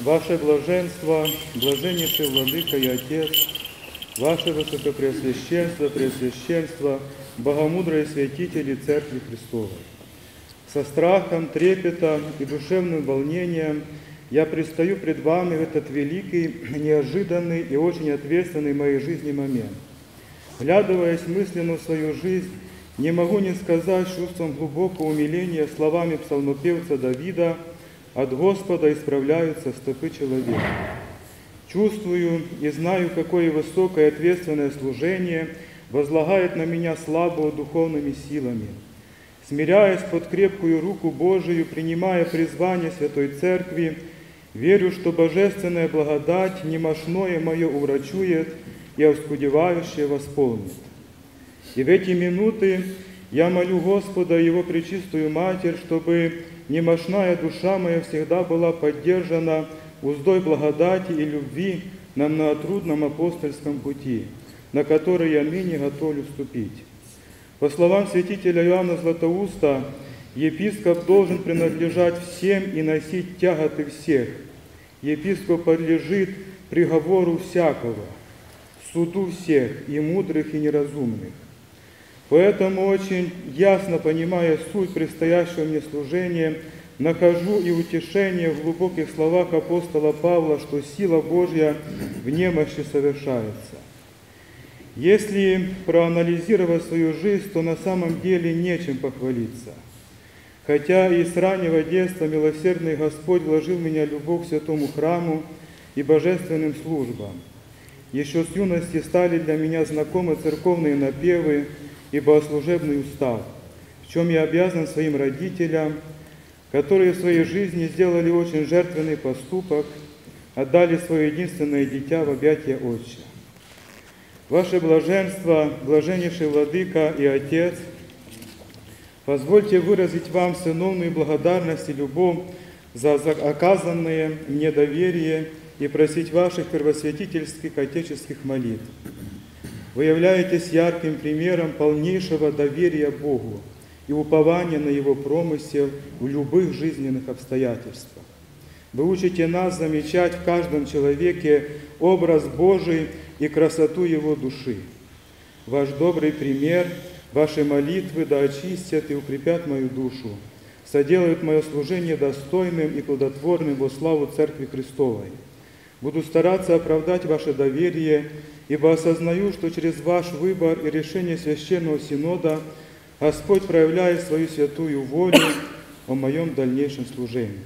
Ваше блаженство, блаженнейший Владыка и Отец, Ваше Высокопреосвященство, Преосвященство, Богомудрые святители Церкви Христовой. Со страхом, трепетом и душевным волнением я предстаю пред вами в этот великий, неожиданный и очень ответственный в моей жизни момент. Глядываясь мысленно в свою жизнь, не могу не сказать чувством глубокого умиления словами псалмопевца Давида «От Господа исправляются стопы человека». Чувствую и знаю, какое высокое ответственное служение возлагает на меня слабого духовными силами. Смиряясь под крепкую руку Божию, принимая призвание Святой Церкви, верю, что божественная благодать немощное мое урачует и оскудевающее восполнит. И в эти минуты я молю Господа Его Пречистую Матерь, чтобы немощная душа моя всегда была поддержана уздой благодати и любви на многотрудном апостольском пути, на который я ныне готов вступить. По словам святителя Иоанна Златоуста, епископ должен принадлежать всем и носить тяготы всех. Епископ подлежит приговору всякого, суду всех, и мудрых, и неразумных. Поэтому очень ясно понимая суть предстоящего мне служения, нахожу и утешение в глубоких словах апостола Павла, что сила Божья в немощи совершается. Если проанализировать свою жизнь, то на самом деле нечем похвалиться. Хотя и с раннего детства милосердный Господь вложил меня любовь к святому храму и божественным службам. Еще с юности стали для меня знакомы церковные напевы и богослужебный устав, в чем я обязан своим родителям, которые в своей жизни сделали очень жертвенный поступок, отдали свое единственное дитя в объятия Отча. Ваше блаженство, блаженнейший Владыка и Отец, позвольте выразить вам сыновную благодарность и любовь за оказанное мне доверие и просить ваших первосвятительских отеческих молитв. Вы являетесь ярким примером полнейшего доверия Богу и упования на Его промысел в любых жизненных обстоятельствах. Вы учите нас замечать в каждом человеке образ Божий и красоту его души. Ваш добрый пример, ваши молитвы да очистят и укрепят мою душу, соделают мое служение достойным и плодотворным во славу Церкви Христовой. Буду стараться оправдать ваше доверие, ибо осознаю, что через ваш выбор и решение Священного Синода Господь проявляет свою святую волю о моем дальнейшем служении.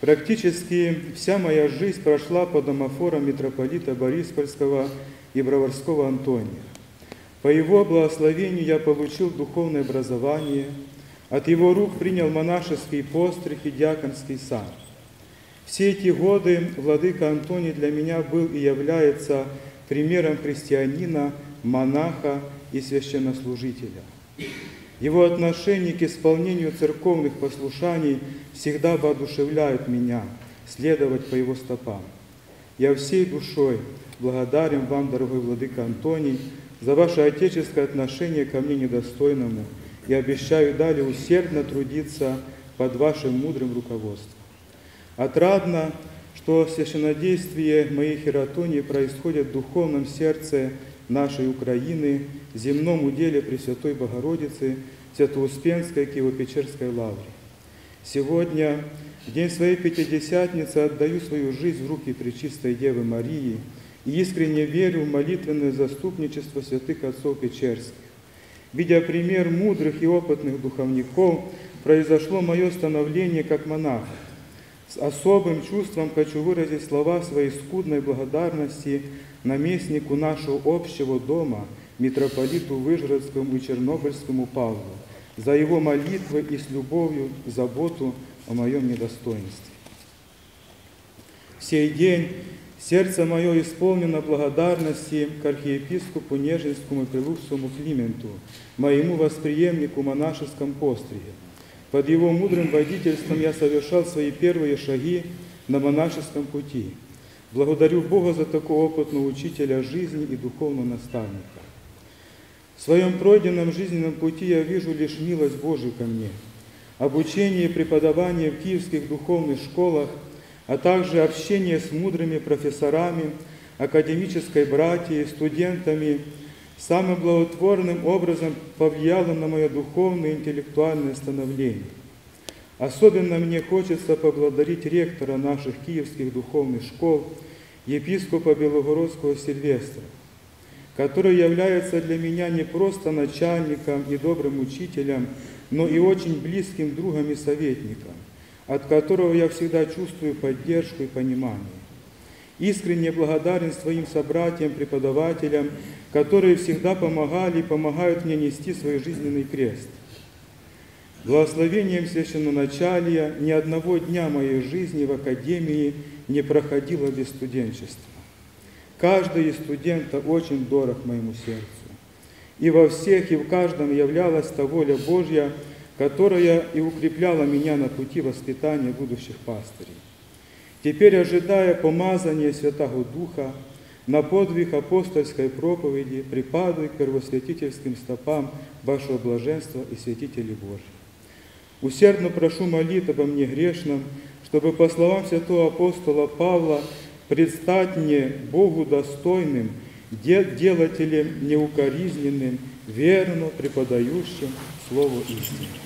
Практически вся моя жизнь прошла под домофором митрополита Бориспольского и Броварского Антония. По его благословению я получил духовное образование, от его рук принял монашеский постриг и диаконский сан. Все эти годы владыка Антоний для меня был и является примером христианина, монаха и священнослужителя. Его отношение к исполнению церковных послушаний всегда воодушевляют меня следовать по его стопам. Я всей душой благодарен вам, дорогой владыка Антоний, за ваше отеческое отношение ко мне недостойному и обещаю далее усердно трудиться под вашим мудрым руководством. Отрадно, что священнодействие моей хератонии происходит в духовном сердце нашей Украины, земном уделе Пресвятой Богородицы, Святоуспенской Киево-Печерской лавре. Сегодня, в день своей Пятидесятницы, отдаю свою жизнь в руки Пречистой Девы Марии и искренне верю в молитвенное заступничество святых отцов Печерских. Видя пример мудрых и опытных духовников, произошло мое становление как монаха. С особым чувством хочу выразить слова своей скудной благодарности наместнику нашего общего дома, митрополиту Выжгородскому и Чернобыльскому Павлу, за его молитвы и с любовью заботу о моем недостоинстве. В сей день сердце мое исполнено благодарности к архиепископу Нежинскому и Прилуцкому Клименту, моему восприемнику монашеском постриге. Под его мудрым водительством я совершал свои первые шаги на монашеском пути. Благодарю Бога за такого опытного учителя жизни и духовного наставника. В своем пройденном жизненном пути я вижу лишь милость Божию ко мне. Обучение и преподавание в киевских духовных школах а также общение с мудрыми профессорами, академической братьей, студентами, самым благотворным образом повлияло на мое духовное и интеллектуальное становление. Особенно мне хочется поблагодарить ректора наших киевских духовных школ, епископа Белогородского Сильвестра, который является для меня не просто начальником и добрым учителем, но и очень близким другом и советником, от которого я всегда чувствую поддержку и понимание. Искренне благодарен своим собратьям, преподавателям, которые всегда помогали и помогают мне нести свой жизненный крест. Благословением священноначалия ни одного дня моей жизни в Академии не проходило без студенчества. Каждый из студента очень дорог моему сердцу. И во всех и в каждом являлась та воля Божья, которая и укрепляла меня на пути воспитания будущих пастырей. Теперь, ожидая помазания Святого Духа, на подвиг апостольской проповеди припадаю к первосвятительским стопам вашего блаженства и святителей Божьих. Усердно прошу молить обо мне грешном, чтобы, по словам святого апостола Павла, предстать мне Богу достойным, делателем неукоризненным, верно преподающим Слово істини.